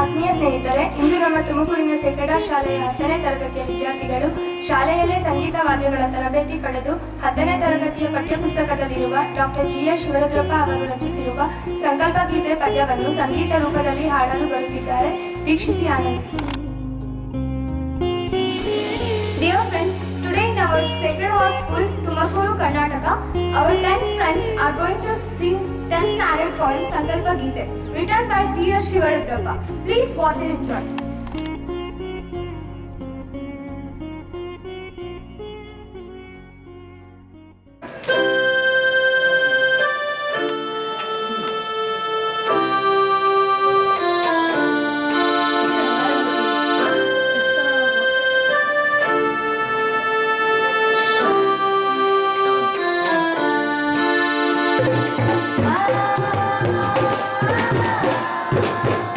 ಆತ್ಮೀಯ ಸ್ನೇಹಿತರೆ, ಇಂದು ನಮ್ಮ ತುಮಕೂರಿನ ಸೆಕೆಡಾ ಶಾಲೆಯ ಹತ್ತನೇ ತರಗತಿಯ ವಿದ್ಯಾರ್ಥಿಗಳು ಶಾಲೆಯಲ್ಲೇ ಸಂಗೀತ ವಾದ್ಯಗಳ ತರಬೇತಿ ಪಡೆದು ಹತ್ತನೇ ತರಗತಿಯ ಪಠ್ಯಪುಸ್ತಕದಲ್ಲಿರುವ ಡಾಕ್ಟರ್ ಜಿ ಎಸ್ ಶಿವರುದ್ರಪ್ಪ ಅವರು ರಚಿಸಿರುವ ಸಂಕಲ್ಪ ಗೀತೆ ಪದ್ಯವನ್ನು ಸಂಗೀತ ರೂಪದಲ್ಲಿ ಹಾಡಲು ಬರುತ್ತಿದ್ದಾರೆ. ವೀಕ್ಷಿಸಿ ಆನಂದಿಸಿ. Sacred School, Tumakuru, Karnataka, our 10 friends are going to sing 10 standard poem Sankalpa Gite, written by G.S. Shivarudrappa. Please watch and enjoy. Thank you.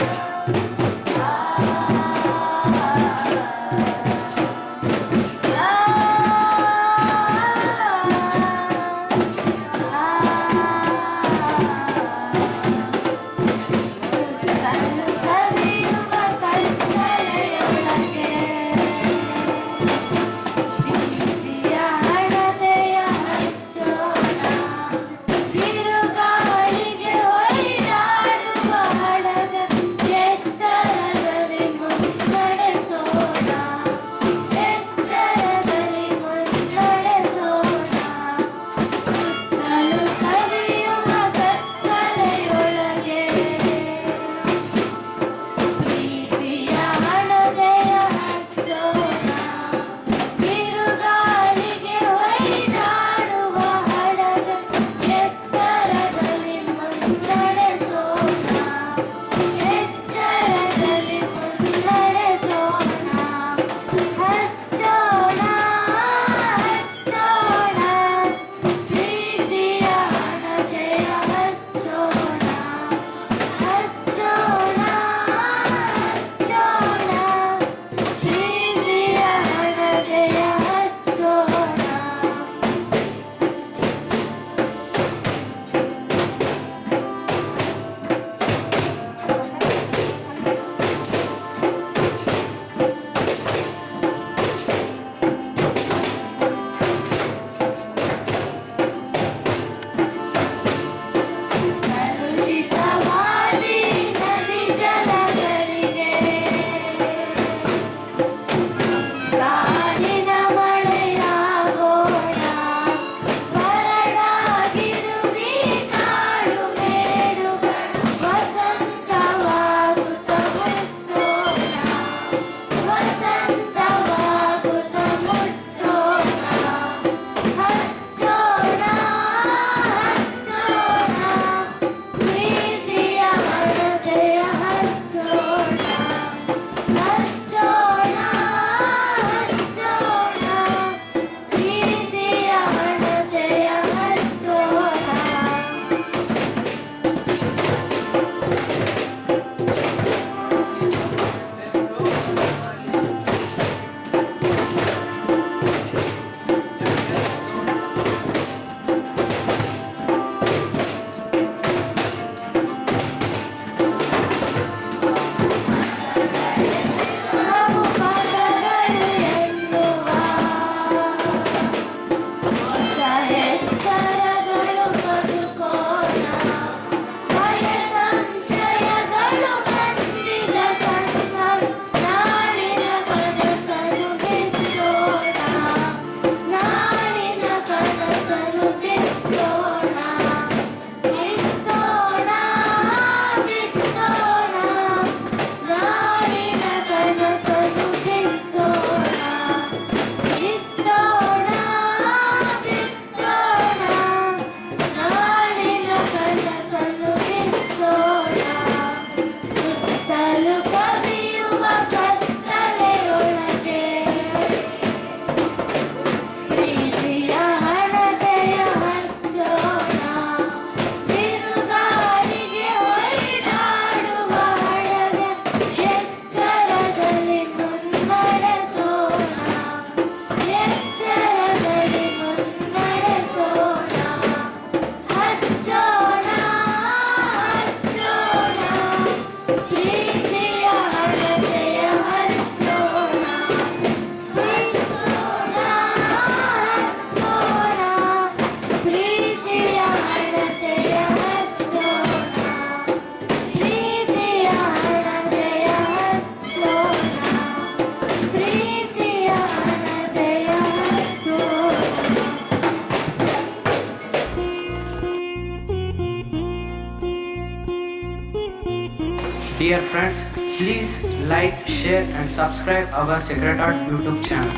Dear friends, please like, share and subscribe our Secret Art YouTube channel.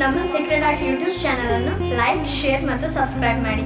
ನಮ್ಮ secret art YouTube ಚಾನಲನ್ನು like share ಮತ್ತು subscribe ಮಾಡಿ